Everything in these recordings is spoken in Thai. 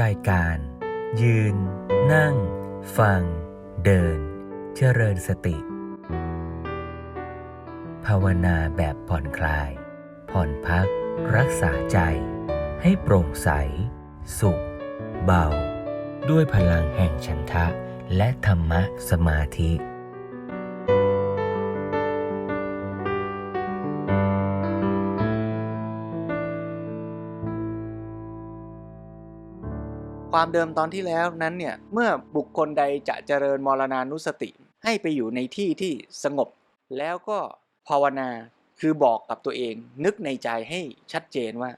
รายการ ยืน นั่ง ฟัง เดิน เจริญสติ ภาวนาแบบผ่อนคลาย ผ่อนพัก รักษาใจ ให้โปร่งใส สุข เบา ด้วยพลังแห่งฉันทะ และธรรมะสมาธิ ความเดิมตอนที่แล้วนั้นเนี่ย เมื่อบุคคลใดจะเจริญมรณานุสติ ให้ไปอยู่ในที่ที่สงบ แล้วก็ภาวนาคือบอกกับตัวเอง นึกในใจให้ชัดเจนว่า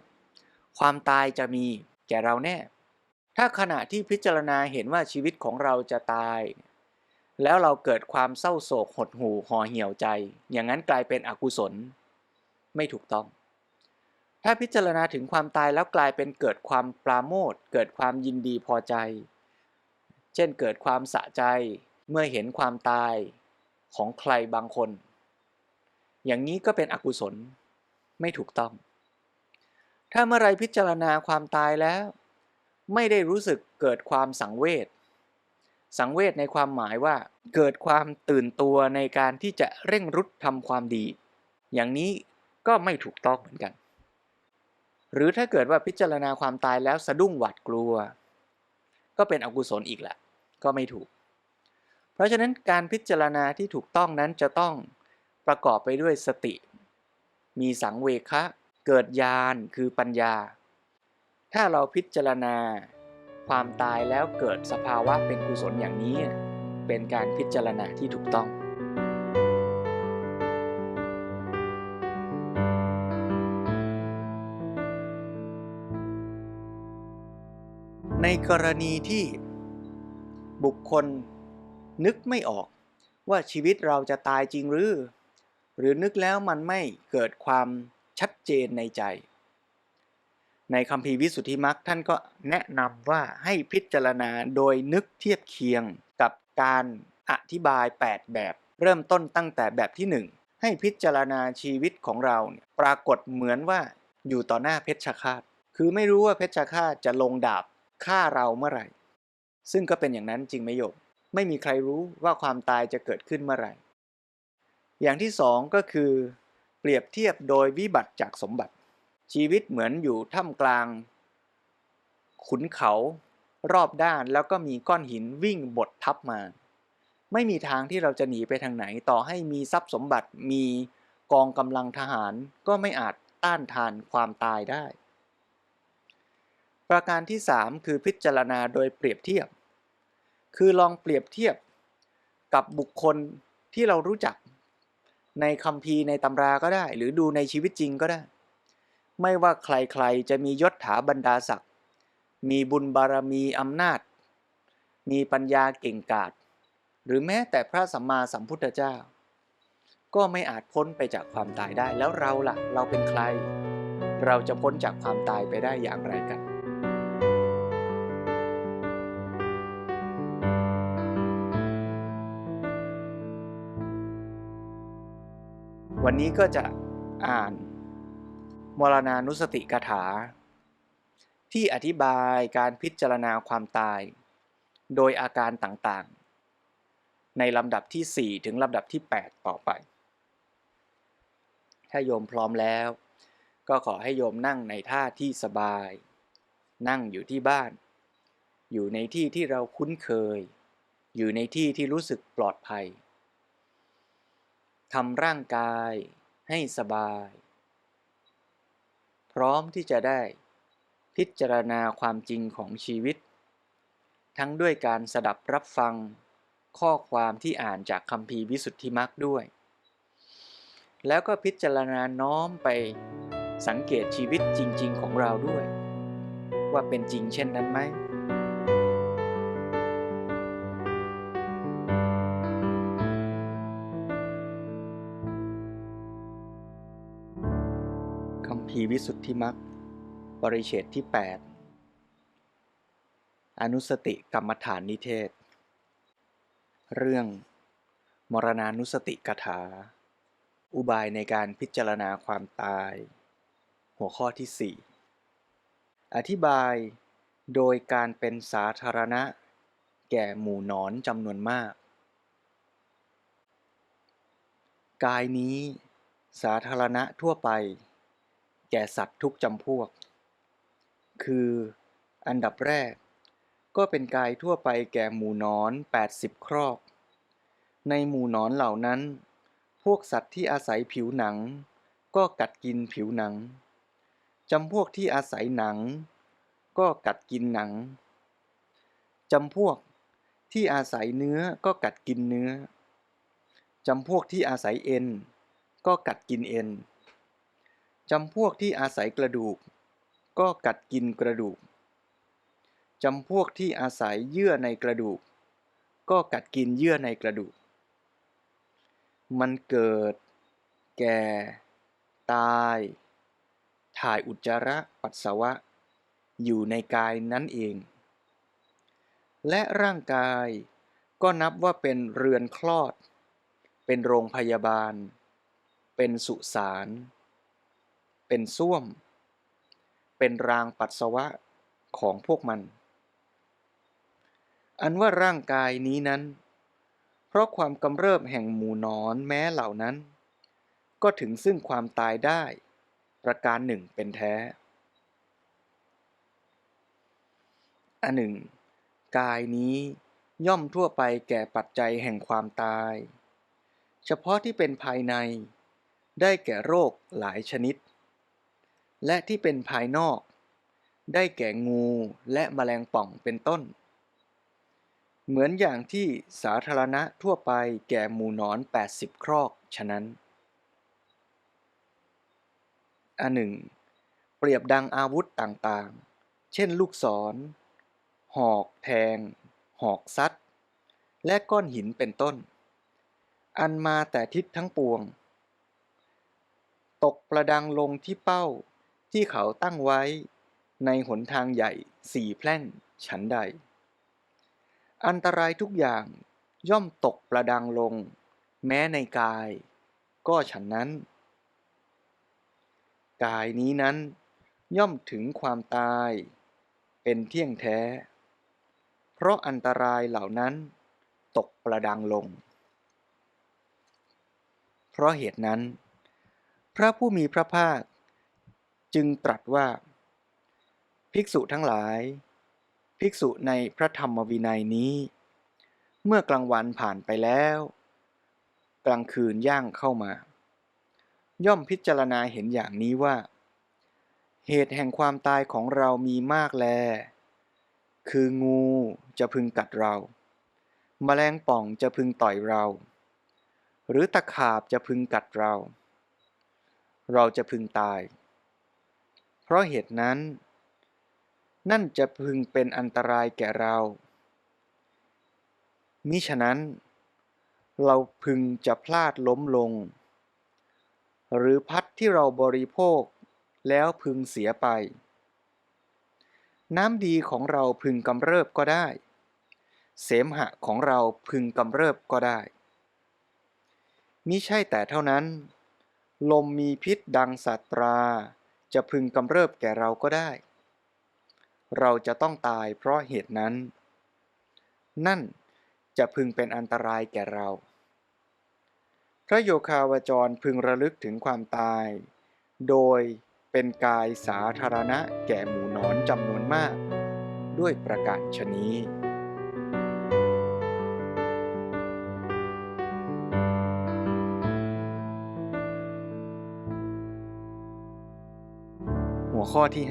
ความตายจะมีแก่เราแน่ ถ้าขณะที่พิจารณาเห็นว่าชีวิตของเราจะตาย แล้วเราเกิดความเศร้าโศกหดหู่ห่อเหี่ยวใจ อย่างนั้นกลายเป็นอกุศล ไม่ถูกต้อง ถ้าพิจารณาถึงความตายแล้วกลายเป็นเกิดความปราโมทเกิดความยินดีพอใจ เช่นเกิดความสะใจเมื่อเห็นความตายของใครบางคน อย่างนี้ก็เป็นอกุศลไม่ถูกต้อง ถ้าเมื่อไรพิจารณาความตายแล้ว ไม่ได้รู้สึกเกิดความสังเวชสังเวชในความหมายว่า เกิดความตื่นตัวในการที่จะเร่งรุดทำความดี อย่างนี้ก็ไม่ถูกต้องเหมือนกัน หรือถ้าเกิดว่าพิจารณาความตายแล้วสะดุ้งหวาดกลัว ก็เป็นอกุศลอีกแหละ ก็ไม่ถูก เพราะฉะนั้นการพิจารณาที่ถูกต้องนั้นจะต้องประกอบไปด้วยสติ มีสังเวคะ เกิดญาณคือปัญญา ถ้าเราพิจารณา ความตายแล้วเกิดสภาวะเป็นกุศลอย่างนี้ เป็นการพิจารณาที่ถูกต้อง ในกรณีที่บุคคลนึกไม่ออกว่าชีวิตเราจะตายจริงหรือ หรือนึกแล้วมันไม่เกิดความชัดเจนในใจ ในคำพีวิสุทธิมรรคท่านก็แนะนำว่าให้พิจารณาโดยนึกเทียบเคียงกับการอธิบาย 8 แบบ เริ่มต้นตั้งแต่แบบที่ 1 ให้พิจารณาชีวิตของเราปรากฏเหมือนว่าอยู่ต่อหน้าเพชฌฆาต คือไม่รู้ว่าเพชฌฆาตจะลงดาบ ฆ่าเราเมื่อไหร่ ซึ่งก็เป็นอย่างนั้นจริงไหมโยมไม่มีใครรู้ว่าความตายจะเกิดขึ้นเมื่อไหร่ อย่างที่สองก็คือ เปรียบเทียบโดยวิบัติจากสมบัติ ชีวิตเหมือนอยู่ท่ามกลาง ขุนเขารอบด้านแล้วก็มีก้อนหินวิ่งบดทับมา ไม่มีทางที่เราจะหนีไปทางไหนต่อให้มีทรัพย์สมบัติมีกองกำลังทหารก็ไม่อาจต้านทานความตายได้ ประการที่ 3 คือพิจารณาโดยเปรียบเทียบ คือลองเปรียบเทียบกับบุคคลที่เรารู้จักในคัมภีร์ในตำราก็ได้ หรือดูในชีวิตจริงก็ได้ ไม่ว่าใครๆจะมียศถาบรรดาศักดิ์มีบุญบารมีอำนาจ มีปัญญาเก่งกาจหรือแม้แต่พระสัมมาสัมพุทธเจ้า ก็ไม่อาจพ้นไปจากความตายได้แล้วเราล่ะ เราเป็นใคร เราจะพ้นจากความตายไปได้อย่างไรกัน วันนี้ก็จะอ่านมรณานุสติกถา ที่อธิบายการพิจารณาความตาย โดยอาการต่างๆ ในลำดับที่ 4 ถึงลำดับที่ 8 ต่อไป ถ้าโยมพร้อมแล้ว ก็ขอให้โยมนั่งในท่าที่สบาย นั่งอยู่ที่บ้าน อยู่ในที่ที่เราคุ้นเคย อยู่ในที่ที่รู้สึกปลอดภัย ทำร่างกายให้สบาย พร้อมที่จะได้พิจารณาความจริงของชีวิต ทั้งด้วยการสดับรับฟังข้อความที่อ่านจากคำพีวิสุทธิมรรคด้วย แล้วก็พิจารณาน้อมไปสังเกตชีวิตจริง ๆ ของเราด้วย ว่าเป็นจริงเช่นนั้นไหม วิสุทธิมรรคปริเฉดที่ 8 อนุสติกรรมฐานนิเทศ เรื่อง มรณานุสติกถา อุบายในการพิจารณาความตาย หัวข้อที่ 4 อธิบายโดยการเป็นสาธารณะ แก่หมู่นอนจำนวนมาก กายนี้สาธารณะทั่วไป แก่สัตว์ทุกจำพวก คืออันดับแรก ก็เป็นกายทั่วไปแก่หมู่นอน 80 ครอก ในหมู่นอนเหล่านั้น พวกสัตว์ที่อาศัยผิวหนัง ก็กัดกินผิวหนังจำพวกที่อาศัยหนัง ก็กัดกินหนังจำพวกที่อาศัยเนื้อก็กัดกินเนื้อจำพวกที่อาศัยเอ็น ก็กัดกินเอ็น จำพวกที่อาศัยกระดูก ก็กัดกินกระดูก จำพวกที่อาศัยเยื่อในกระดูก ก็กัดกินเยื่อในกระดูก มันเกิด แก่ ตาย ถ่ายอุจจาระปัสสาวะ อยู่ในกายนั้นเอง และร่างกายก็นับว่าเป็นเรือนคลอด เป็นโรงพยาบาล เป็นสุสาน เป็นส้วม เป็นรางปัสสาวะของพวกมัน อันว่าร่างกายนี้นั้น เพราะความกำเริบแห่งหมู่นอนแม้เหล่านั้น ก็ถึงซึ่งความตายได้ ประการหนึ่งเป็นแท้ อันหนึ่ง กายนี้ย่อมทั่วไปแก่ปัจจัยแห่งความตาย เฉพาะที่เป็นภายในได้แก่โรคหลายชนิด และที่เป็นภายนอก ได้แก่งูและแมลงป่องเป็นต้น เหมือนอย่างที่สาธารณะทั่วไปแก่หมูนอน 80 ครอกฉะนั้น อันหนึ่ง เปรียบดังอาวุธต่างๆ เช่นลูกศร หอกแทง หอกซัด และก้อนหินเป็นต้น อันมาแต่ทิศทั้งปวงตกประดังลงที่เป้า ที่เขาตั้งไว้ในหนทางใหญ่สี่แพร่งฉันใด อันตรายทุกอย่างย่อมตกประดังลง แม้ในกาย ก็ฉันนั้น กายนี้นั้น ย่อมถึงความตาย เป็นเที่ยงแท้ เพราะอันตรายเหล่านั้น ตกประดังลง เพราะเหตุนั้น พระผู้มีพระภาค จึงตรัสว่า ภิกษุทั้งหลาย ภิกษุในพระธรรมวินัยนี้ เมื่อกลางวันผ่านไปแล้ว กลางคืนย่างเข้ามา ย่อมพิจารณาเห็นอย่างนี้ว่า เหตุแห่งความตายของเรามีมากแล คืองูจะพึงกัดเราแมลงป่องจะพึงต่อยเรา หรือตะขาบจะพึงกัดเรา เราจะพึงตาย เพราะเหตุนั้น นั่นจะพึงเป็นอันตรายแก่เรา มิฉะนั้น เราพึงจะพลาดล้มลง หรือพัดที่เราบริโภคแล้วพึงเสียไป น้ำดีของเราพึงกำเริบก็ได้ เสมหะของเราพึงกำเริบก็ได้มิใช่แต่เท่านั้น ลมมีพิษดังสัตรา จะพึงกำเริบแก่เราก็ได้ เราจะต้องตายเพราะเหตุนั้น นั่นจะพึงเป็นอันตรายแก่เรา พระโยคาวจรพึงระลึกถึงความตาย โดยเป็นกายสาธารณะแก่หมู่นอนจำนวนมาก ด้วยประกาศชนี้ ข้อที่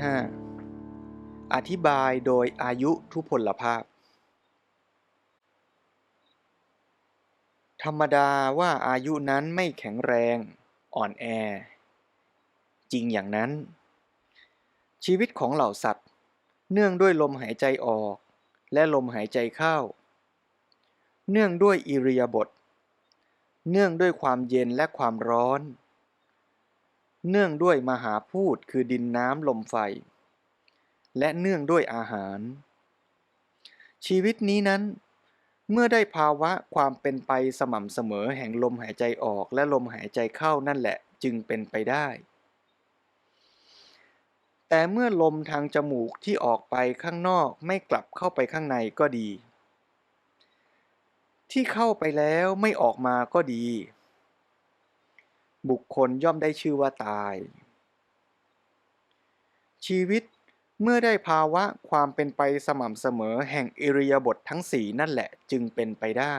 5 อธิบายโดยอายุทุพพลภาพ ธรรมดาว่าอายุนั้นไม่แข็งแรง อ่อนแอ จริงอย่างนั้น ชีวิตของเหล่าสัตว์ เนื่องด้วยลมหายใจออก และลมหายใจเข้า เนื่องด้วยอิริยาบถเนื่องด้วยความเย็นและความร้อน เนื่องด้วยมหาพูดคือดินน้ำลมไฟ และเนื่องด้วยอาหาร ชีวิตนี้นั้น เมื่อได้ภาวะความเป็นไปสม่ำเสมอแห่งลมหายใจออกและลมหายใจเข้านั่นแหละจึงเป็นไปได้ แต่เมื่อลมทางจมูกที่ออกไปข้างนอกไม่กลับเข้าไปข้างในก็ดี ที่เข้าไปแล้วไม่ออกมาก็ดี บุคคลย่อมได้ชื่อว่าตาย ชีวิตเมื่อได้ภาวะความเป็นไปสม่ำเสมอแห่งอิริยาบถททั้งสี่นั่นแหละจึงเป็นไปได้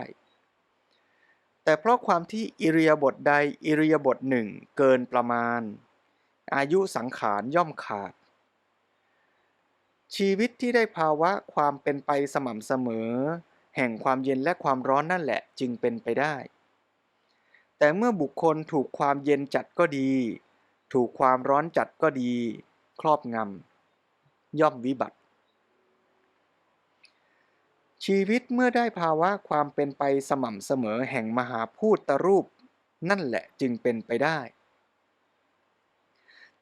แต่เพราะความที่อิริยาบถใดอิริยาบถหนึ่งเกินประมาณ อายุสังขารย่อมขาด ชีวิตที่ได้ภาวะความเป็นไปสม่ำเสมอ แห่งความเย็นและความร้อนนั่นแหละจึงเป็นไปได้ แต่เมื่อบุคคลถูกความเย็นจัดก็ดี ถูกความร้อนจัดก็ดี ครอบงำย่อมวิบัติ ชีวิตเมื่อได้ภาวะความเป็นไปสม่ำเสมอแห่งมหาพูดตรูป นั่นแหละจึงเป็นไปได้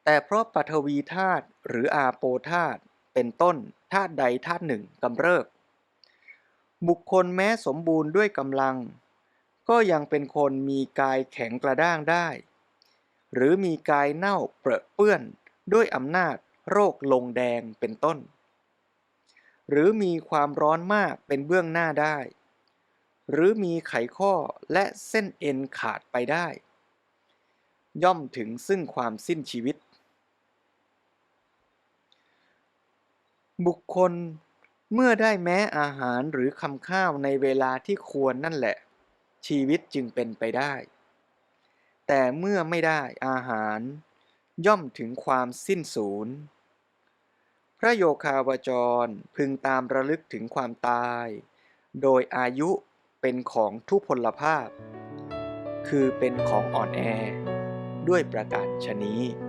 แต่เพราะปฐวีธาตุหรืออาโปธาตุเป็นต้นธาตุใดธาตุหนึ่งกำเริบบุคคลแม้สมบูรณ์ด้วยกำลัง ก็ยังเป็นคนมีกายแข็งกระด้างได้ หรือมีกายเน่าเปรอะเปื้อนด้วยอำนาจโรคลงแดงเป็นต้น หรือมีความร้อนมากเป็นเบื้องหน้าได้ หรือมีไขข้อและเส้นเอ็นขาดไปได้ ย่อมถึงซึ่งความสิ้นชีวิต บุคคลเมื่อได้แม้อาหารหรือคำข้าวในเวลาที่ควรนั่นแหละ ชีวิตจึงเป็นไปได้ แต่เมื่อไม่ได้อาหาร ย่อมถึงความสิ้นสูญพระโยคาวจรพึงตามระลึกถึงความตาย โดยอายุเป็นของทุพพลภาพ คือเป็นของอ่อนแอ ด้วยประการชนี้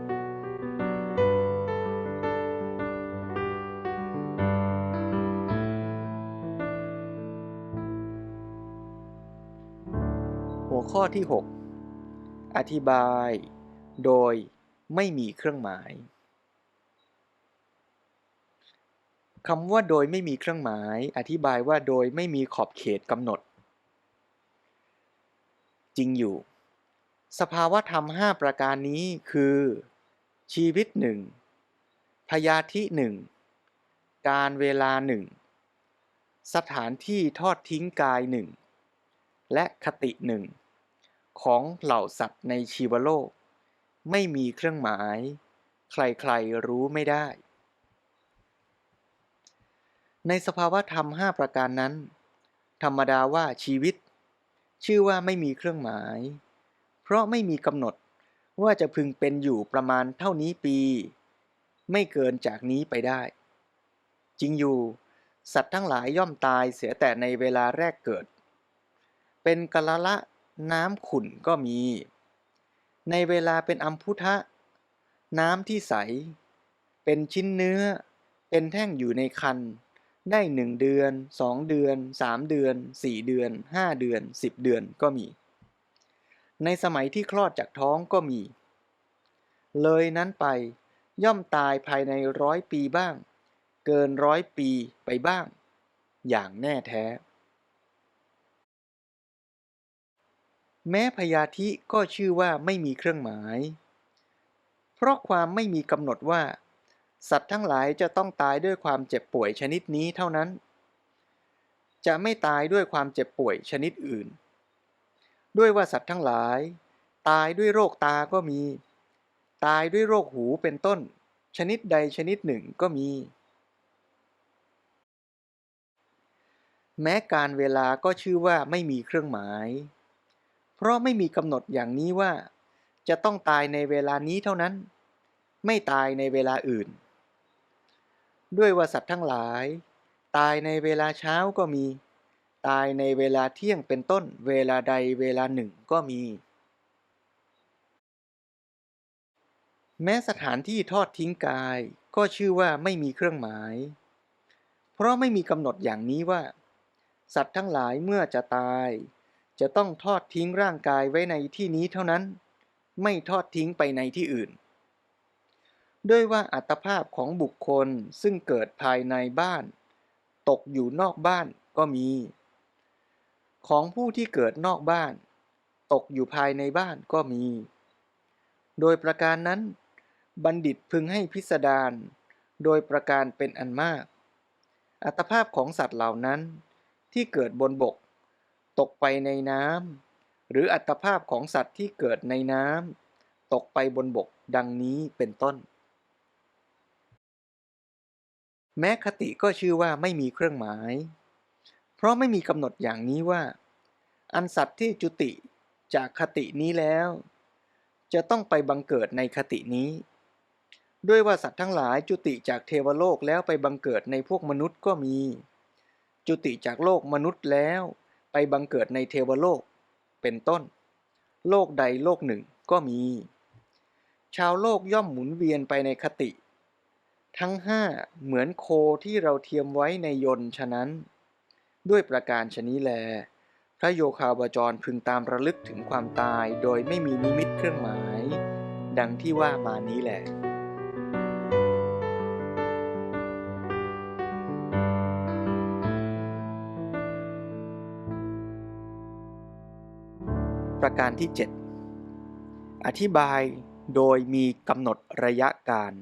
ข้อที่ 6 อธิบาย โดยไม่มีเครื่องหมายคำว่าโดยไม่มีเครื่องหมาย อธิบายว่าโดยไม่มีขอบเขตกำหนด จริงอยู่ สภาวะธรรมห้าประการนี้คือ ชีวิตหนึ่งพยาธิหนึ่งการเวลาหนึ่งสถานที่ทอดทิ้งกายหนึ่งและคติหนึ่ง ของเหล่าสัตว์ในชีวโลก ไม่มีเครื่องหมาย ใครๆรู้ไม่ได้ ในสภาวะธรรมห้าประการนั้น ธรรมดาว่าชีวิต ชื่อว่าไม่มีเครื่องหมาย เพราะไม่มีกำหนดว่าจะพึงเป็นอยู่ประมาณเท่านี้ปี ไม่เกินจากนี้ไปได้ จริงอยู่ สัตว์ทั้งหลายย่อมตายเสียแต่ในเวลาแรกเกิด เป็นกะละละ น้ำขุ่นก็มี ในเวลาเป็นอัมพุทะ น้ำที่ใส เป็นชิ้นเนื้อ เป็นแท่งอยู่ในคัน ได้หนึ่งเดือนสองเดือนสามเดือนสี่เดือนห้าเดือนสิบเดือนก็มี ในสมัยที่คลอดจากท้องก็มี เลยนั้นไปย่อมตายภายในร้อยปีบ้าง เกินร้อยปีไปบ้าง อย่างแน่แท้ แม้พยาธิก็ชื่อว่าไม่มีเครื่องหมาย เพราะความไม่มีกำหนดว่า สัตว์ทั้งหลายจะต้องตายด้วยความเจ็บป่วยชนิดนี้เท่านั้น จะไม่ตายด้วยความเจ็บป่วยชนิดอื่น ด้วยว่าสัตว์ทั้งหลาย ตายด้วยโรคตาก็มี ตายด้วยโรคหูเป็นต้น ชนิดใดชนิดหนึ่งก็มี แม้การเวลาก็ชื่อว่าไม่มีเครื่องหมาย เพราะไม่มีกำหนดอย่างนี้ว่า จะต้องตายในเวลานี้เท่านั้น ไม่ตายในเวลาอื่น ด้วยว่าสัตว์ทั้งหลาย ตายในเวลาเช้าก็มี ตายในเวลาเที่ยงเป็นต้น เวลาใดเวลาหนึ่งก็มี แม้สถานที่ทอดทิ้งกายก็ชื่อว่าไม่มีเครื่องหมาย เพราะไม่มีกำหนดอย่างนี้ว่า สัตว์ทั้งหลายเมื่อจะตาย จะต้องทอดทิ้งร่างกายไว้ในที่นี้เท่านั้น ไม่ทอดทิ้งไปในที่อื่น ด้วยว่าอัตภาพของบุคคลซึ่งเกิดภายในบ้าน ตกอยู่นอกบ้านก็มี ของผู้ที่เกิดนอกบ้าน ตกอยู่ภายในบ้านก็มี โดยประการนั้น บัณฑิตพึงให้พิสดารโดยประการเป็นอันมาก อัตภาพของสัตว์เหล่านั้นที่เกิดบนบก ตกไปในน้ำหรืออัตภาพของสัตว์ที่เกิดในน้ำตกไปบนบกดังนี้เป็นต้น แม้คติก็ชื่อว่าไม่มีเครื่องหมาย เพราะไม่มีกำหนดอย่างนี้ว่า อันสัตว์ที่จุติจากคตินี้แล้ว จะต้องไปบังเกิดในคตินี้ ด้วยว่าสัตว์ทั้งหลายจุติจากเทวโลกแล้วไปบังเกิดในพวกมนุษย์ก็มี จุติจากโลกมนุษย์แล้ว ไปบังเกิดในเทวโลก เป็นต้น โลกใดโลกหนึ่งก็มี ชาวโลกย่อมหมุนเวียนไปในคติ ทั้งห้าเหมือนโคที่เราเทียมไว้ในยนต์ฉะนั้น ด้วยประการชนี้แล พระโยคาวจรพึงตามระลึกถึงความตายโดยไม่มีนิมิตเครื่องหมาย ดังที่ว่ามานี้แหละ การที่ 7 อธิบายโดยมีกำหนดระยะการ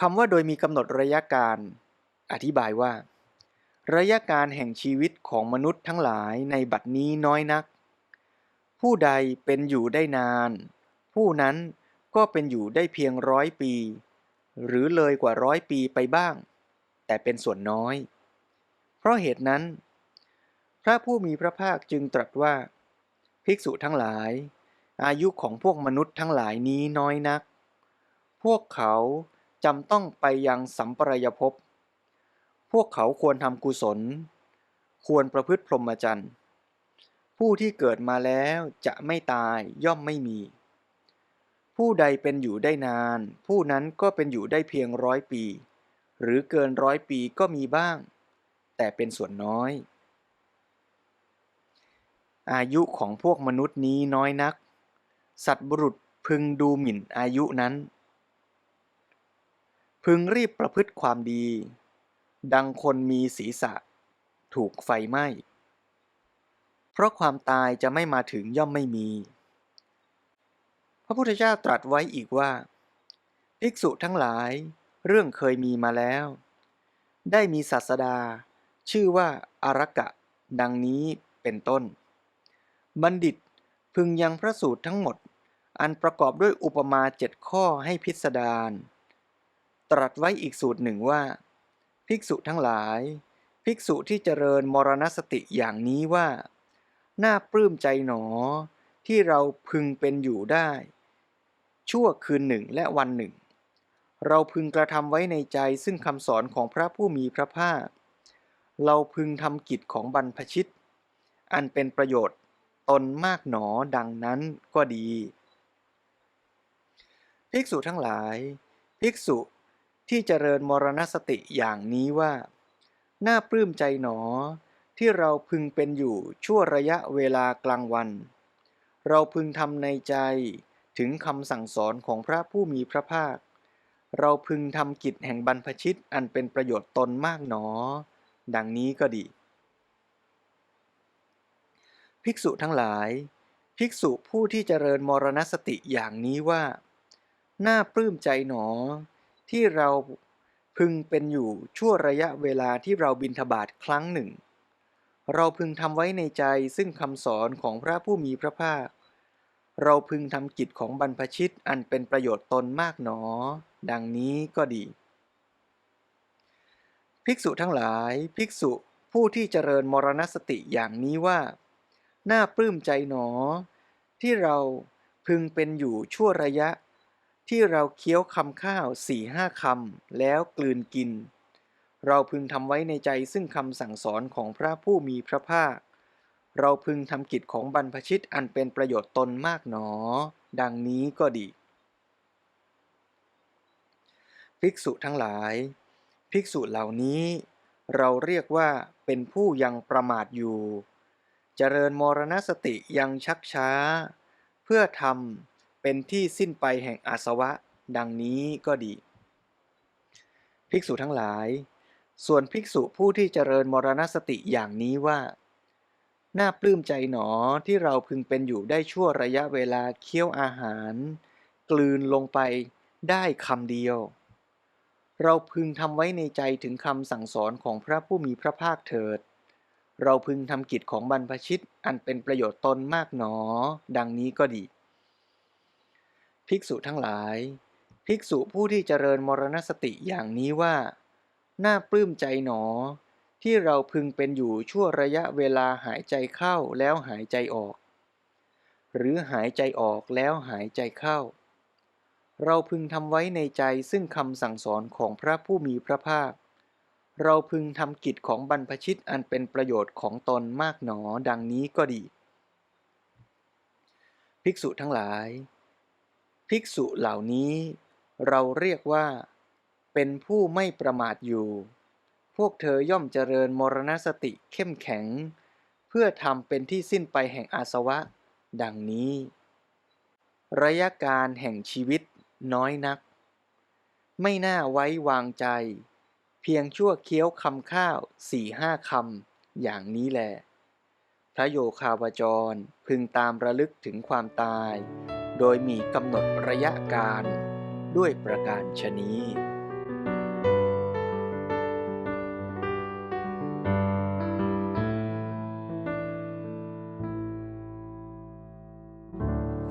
คำว่าโดยมีกำหนดระยะการ อธิบายว่า ระยะการแห่งชีวิตของมนุษย์ทั้งหลายในบัดนี้น้อยนัก ผู้ใดเป็นอยู่ได้นาน ผู้นั้นก็เป็นอยู่ได้เพียงร้อยปี หรือเลยกว่าร้อยปีไปบ้าง แต่เป็นส่วนน้อย เพราะเหตุนั้น พระผู้มีพระภาคจึงตรัสว่า ภิกษุทั้งหลาย อายุของพวกมนุษย์ทั้งหลายนี้น้อยนัก พวกเขาจำต้องไปยังสัมปรายภพ พวกเขาควรทำกุศล ควรประพฤติพรหมจรรย์ ผู้ที่เกิดมาแล้วจะไม่ตายย่อมไม่มี ผู้ใดเป็นอยู่ได้นาน ผู้นั้นก็เป็นอยู่ได้เพียงร้อยปี หรือเกินร้อยปีก็มีบ้าง แต่เป็นส่วนน้อย อายุของพวกมนุษย์นี้น้อยนัก สัตว์บุรุษพึงดูหมิ่นอายุนั้น พึงรีบประพฤติความดี ดังคนมีศีรษะ ถูกไฟไหม้ เพราะความตายจะไม่มาถึงย่อมไม่มี พระพุทธเจ้าตรัสไว้อีกว่าภิกษุทั้งหลายเรื่องเคยมีมาแล้ว ได้มีศาสดา ชื่อว่าอารักกะดังนี้เป็นต้น บัณฑิตพึงยังพระสูตรทั้งหมด อันประกอบด้วยอุปมาเจ็ดข้อให้พิสดารตรัสไว้อีกสูตรหนึ่งว่า ภิกษุทั้งหลาย ภิกษุที่เจริญมรณสติอย่างนี้ว่า น่าปลื้มใจหนอ ที่เราพึงเป็นอยู่ได้ ชั่วคืนหนึ่งและวันหนึ่ง เราพึงกระทำไว้ในใจซึ่งคำสอนของพระผู้มีพระภาค เราพึงทำกิจของบรรพชิต อันเป็นประโยชน์ ตนมากหนอดังนั้นก็ดี ภิกษุทั้งหลาย ภิกษุที่เจริญมรณสติอย่างนี้ว่า น่าปลื้มใจหนอ ที่เราพึงเป็นอยู่ชั่วระยะเวลากลางวัน เราพึงทำในใจถึงคำสั่งสอนของพระผู้มีพระภาค เราพึงทำกิจแห่งบรรพชิตอันเป็นประโยชน์ตนมากหนอ ดังนี้ก็ดี ภิกษุทั้งหลาย ภิกษุผู้ที่เจริญมรณสติอย่างนี้ว่า น่าปลื้มใจหนอ ที่เราพึงเป็นอยู่ชั่วระยะเวลาที่เราบินทบาทครั้งหนึ่ง เราพึงทำไว้ในใจซึ่งคำสอนของพระผู้มีพระภาค เราพึงทำกิจของบรรพชิตอันเป็นประโยชน์ตนมากหนอ ดังนี้ก็ดี ภิกษุทั้งหลาย ภิกษุผู้ที่เจริญมรณสติอย่างนี้ว่า น่าปลื้มใจหนอ ที่เราพึงเป็นอยู่ชั่วระยะ ที่เราเคี้ยวคำข้าวสี่ห้าคำแล้วกลืนกิน เราพึงทำไว้ในใจซึ่งคำสั่งสอนของพระผู้มีพระภาค เราพึงทำกิจของบรรพชิตอันเป็นประโยชน์ตนมากหนอ ดังนี้ก็ดี ภิกษุทั้งหลาย ภิกษุเหล่านี้ เราเรียกว่าเป็นผู้ยังประมาทอยู่ เจริญมรณสติยังชักช้า เพื่อทำเป็นที่สิ้นไปแห่งอาสวะ ดังนี้ก็ดี ภิกษุทั้งหลาย ส่วนภิกษุผู้ที่เจริญมรณสติอย่างนี้ว่าน่าปลื้มใจหนอที่เราพึงเป็นอยู่ได้ชั่วระยะเวลาเคี้ยวอาหาร กลืนลงไปได้คำเดียว เราพึงทำไว้ในใจถึงคำสั่งสอนของพระผู้มีพระภาคเถิด เราพึงทำกิจของบรรพชิตอันเป็นประโยชน์ตนมากหนอ ดังนี้ก็ดี ภิกษุทั้งหลาย ภิกษุผู้ที่เจริญมรณสติอย่างนี้ว่า น่าปลื้มใจหนอ ที่เราพึงเป็นอยู่ชั่วระยะเวลาหายใจเข้าแล้วหายใจออก หรือหายใจออกแล้วหายใจเข้า เราพึงทำไว้ในใจซึ่งคำสั่งสอนของพระผู้มีพระภาค เราพึงทำกิจของบรรพชิตอันเป็นประโยชน์ของตนมากหนอดังนี้ก็ดี ภิกษุทั้งหลาย ภิกษุเหล่านี้ เราเรียกว่า เป็นผู้ไม่ประมาทอยู่ พวกเธอย่อมเจริญมรณสติเข้มแข็ง เพื่อทำเป็นที่สิ้นไปแห่งอาสวะ ดังนี้ ระยะการแห่งชีวิตน้อยนัก ไม่น่าไว้วางใจ เพียงชั่วเคี้ยวคำข้าวสี่ห้าคำอย่างนี้แหละพระโยคาวจรพึงตามระลึกถึงความตาย โดยมีกำหนดระยะการด้วยประการชนี้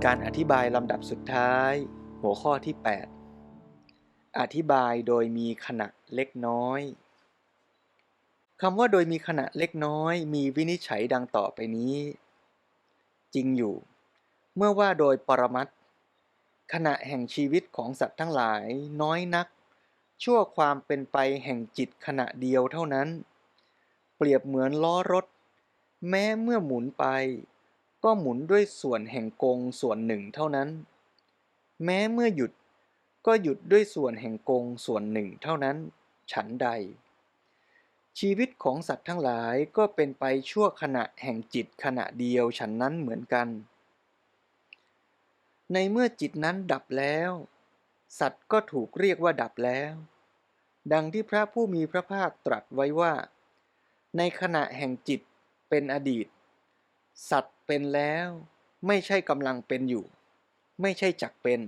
การอธิบายลำดับสุดท้าย หัวข้อที่ 8 อธิบายโดยมีขณะ เล็กน้อยคำว่าโดยมีขณะเล็กน้อยมีวินิจฉัยดังต่อไปนี้ จริงอยู่ เมื่อว่าโดยปรมัตขณะแห่งชีวิตของสัตว์ทั้งหลายน้อยนัก ชั่วความเป็นไปแห่งจิตขณะเดียวเท่านั้น เปรียบเหมือนล้อรถ แม้เมื่อหมุนไป ก็หมุนด้วยส่วนแห่งกงส่วนหนึ่งเท่านั้น แม้เมื่อหยุดก็หยุดด้วยส่วนแห่งกงส่วนหนึ่งเท่านั้น ฉันใด ชีวิตของสัตว์ทั้งหลายก็เป็นไปชั่วขณะแห่งจิตขณะเดียวฉันนั้นเหมือนกัน ในเมื่อจิตนั้นดับแล้ว สัตว์ก็ถูกเรียกว่าดับแล้ว ดังที่พระผู้มีพระภาคตรัสไว้ว่า ในขณะแห่งจิตเป็นอดีต สัตว์เป็นแล้ว ไม่ใช่กำลังเป็นอยู่ ไม่ใช่จักเป็น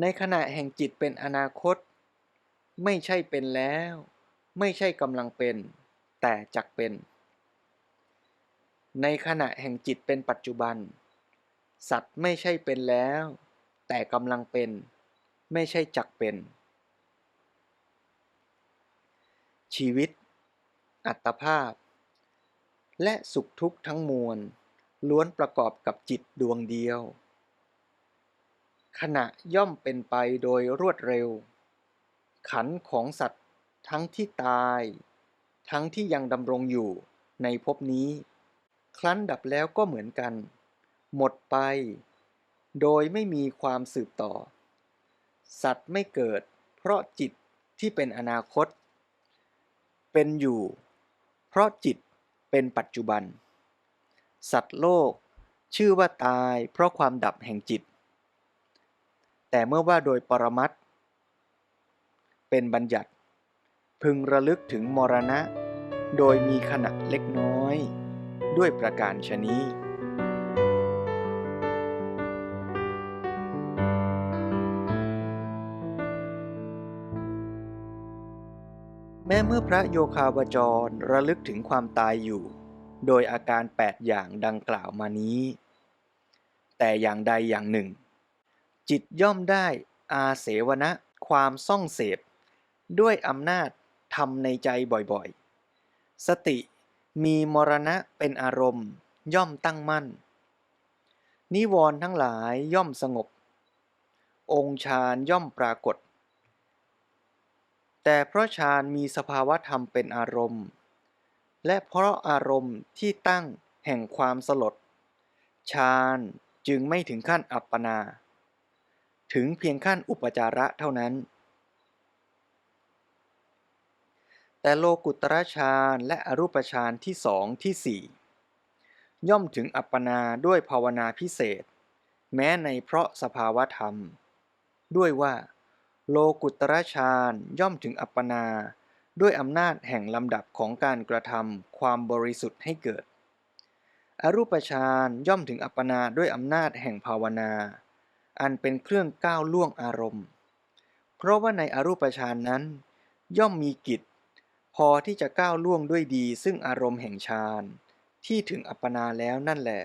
ในขณะแห่งจิตเป็นอนาคต ไม่ใช่เป็นแล้ว ไม่ใช่กำลังเป็น แต่จักเป็น ในขณะแห่งจิตเป็นปัจจุบัน สัตว์ไม่ใช่เป็นแล้ว แต่กำลังเป็น ไม่ใช่จักเป็น ชีวิต อัตภาพ และสุขทุกข์ทั้งมวล ล้วนประกอบกับจิตดวงเดียว ขณะย่อมเป็นไปโดยรวดเร็ว ขันของสัตว์ทั้งที่ตาย ทั้งที่ยังดำรงอยู่ในภพนี้ ครั้นดับแล้วก็เหมือนกัน หมดไป โดยไม่มีความสืบต่อ สัตว์ไม่เกิด เพราะจิตที่เป็นอนาคต เป็นอยู่ เพราะจิตเป็นปัจจุบัน สัตว์โลกชื่อว่าตายเพราะความดับแห่งจิต แต่เมื่อว่าโดยปรมัตถ เป็นบัญญัติ พึงระลึกถึงมรณะ โดยมีขณะเล็กน้อย ด้วยประการชนี้แม้เมื่อพระโยคาวจรระลึกถึงความตายอยู่ โดยอาการ 8 อย่างดังกล่าวมานี้ แต่อย่างใดอย่างหนึ่ง จิตย่อมได้อาเสวนะความซ่องเสพ ด้วยอำนาจทำในใจบ่อยๆ สติมีมรณะเป็นอารมณ์ ย่อมตั้งมั่น นิวรณ์ทั้งหลายย่อมสงบ องค์ฌานย่อมปรากฏ แต่เพราะฌานมีสภาวะธรรมเป็นอารมณ์ และเพราะอารมณ์ที่ตั้งแห่งความสลดฌานจึงไม่ถึงขั้นอัปปนา ถึงเพียงขั้นอุปจาระเท่านั้น แต่โลกุตระฌานและอรูปฌานที่สองที่สี่ย่อมถึงอัปปนาด้วยภาวนาพิเศษ แม้ในเพราะสภาวธรรม ด้วยว่า โลกุตระฌานย่อมถึงอัปปนาด้วยอำนาจแห่งลำดับของการกระทำความบริสุทธิ์ให้เกิด อรูปฌานย่อมถึงอัปปนาด้วยอำนาจแห่งภาวนา อันเป็นเครื่องก้าวล่วงอารมณ์ เพราะว่าในอรูปฌานนั้น ย่อมมีกิจ พอที่จะก้าวล่วงด้วยดี ซึ่งอารมณ์แห่งฌานที่ถึงอัปปนาแล้วนั่นแหละ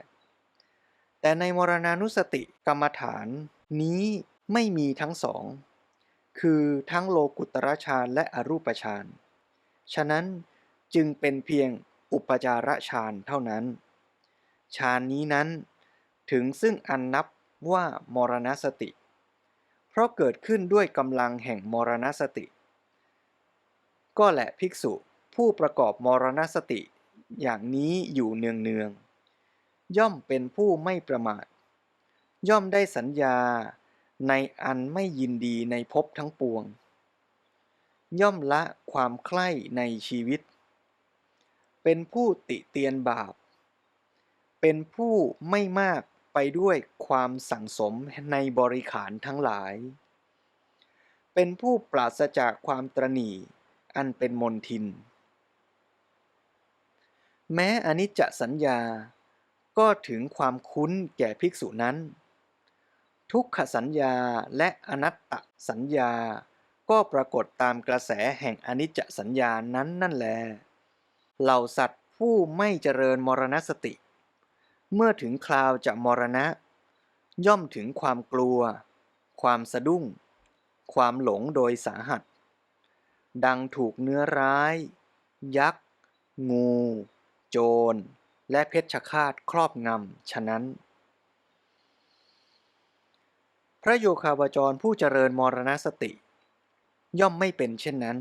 แต่ในมรณานุสติกรรมฐานนี้ไม่มีทั้งสอง คือทั้งโลกุตรฌานและอรูปฌาน ฉะนั้นจึงเป็นเพียงอุปจารฌานเท่านั้น ฌานนี้นั้นถึงซึ่งอันนับว่ามรณสติ เพราะเกิดขึ้นด้วยกำลังแห่งมรณสติ ก็แหละภิกษุผู้ประกอบมรณสติ อย่างนี้อยู่เนืองๆย่อมเป็นผู้ไม่ประมาท ย่อมได้สัญญาในอันไม่ยินดีในภพทั้งปวง ย่อมละความใคร่ในชีวิต เป็นผู้ติเตียนบาป เป็นผู้ไม่มากไปด้วยความสั่งสมในบริขารทั้งหลาย เป็นผู้ปราศจากความตรณี อันเป็นมนทิน แม้อนิจจสัญญาก็ถึงความคุ้นแก่ภิกษุนั้น ทุกขสัญญาและอนัตตสัญญาก็ปรากฏตามกระแสแห่งอนิจจสัญญานั้นนั่นแล เหล่าสัตว์ผู้ไม่เจริญมรณสติ เมื่อถึงคราวจะมรณะ ย่อมถึงความกลัว ความสะดุ้ง ความหลงโดยสาหัส ดังถูกเนื้อร้าย ยักษ์ งู โจร และเพชฌฆาตครอบงำ ฉะนั้น พระโยคาวจรผู้เจริญมรณสติ ย่อมไม่เป็นเช่นนั้น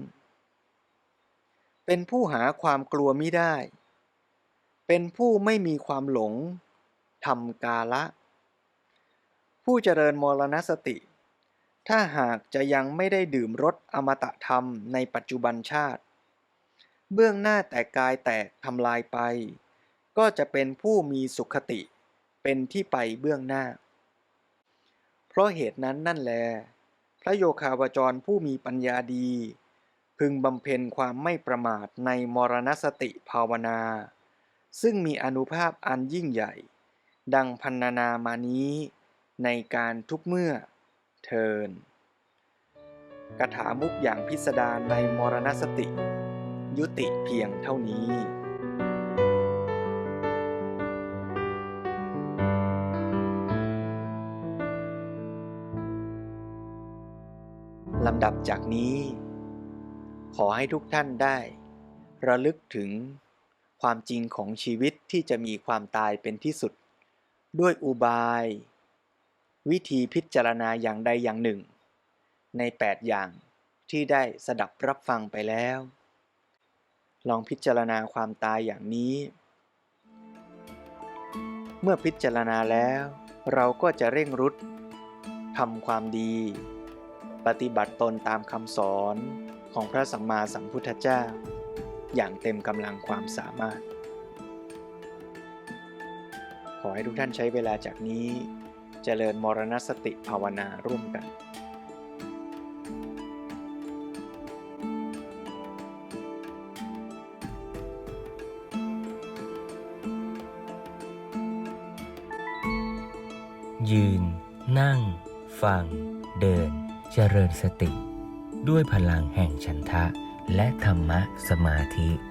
เป็นผู้หาความกลัวมิได้ เป็นผู้ไม่มีความหลงทำกาละ ผู้เจริญมรณสติ ถ้าหากจะยังไม่ได้ดื่มรสอมตะธรรมในปัจจุบันชาติ เบื้องหน้าแต่กายแตกทำลายไป ก็จะเป็นผู้มีสุขติ เป็นที่ไปเบื้องหน้า เพราะเหตุนั้นนั่นแล พระโยคาวจรผู้มีปัญญาดี พึงบำเพ็ญความไม่ประมาทในมรณสติภาวนา ซึ่งมีอนุภาพอันยิ่งใหญ่ ดังพันนานามานี้ในการทุกเมื่อ เทินกถามุกอย่างพิสดารในมรณสติ ยุติเพียงเท่านี้ลำดับจากนี้ ขอให้ทุกท่านได้ ระลึกถึงความจริงของชีวิตที่จะมีความตายเป็นที่สุด ด้วยอุบาย วิธีพิจารณาอย่างใดอย่างหนึ่ง ใน 8 อย่างที่ได้สดับรับฟังไปแล้ว ลองพิจารณาความตายอย่างนี้ เมื่อพิจารณาแล้ว เราก็จะเร่งรุดทำความดี ปฏิบัติตนตามคำสอนของพระสัมมาสัมพุทธเจ้า อย่างเต็มกำลังความสามารถ ขอให้ทุกท่านใช้เวลาจากนี้ เจริญมรณสติภาวนาร่วมกันยืน นั่ง ฟัง เดิน เจริญสติ ด้วยพลังแห่งฉันทะ และธรรมะสมาธิ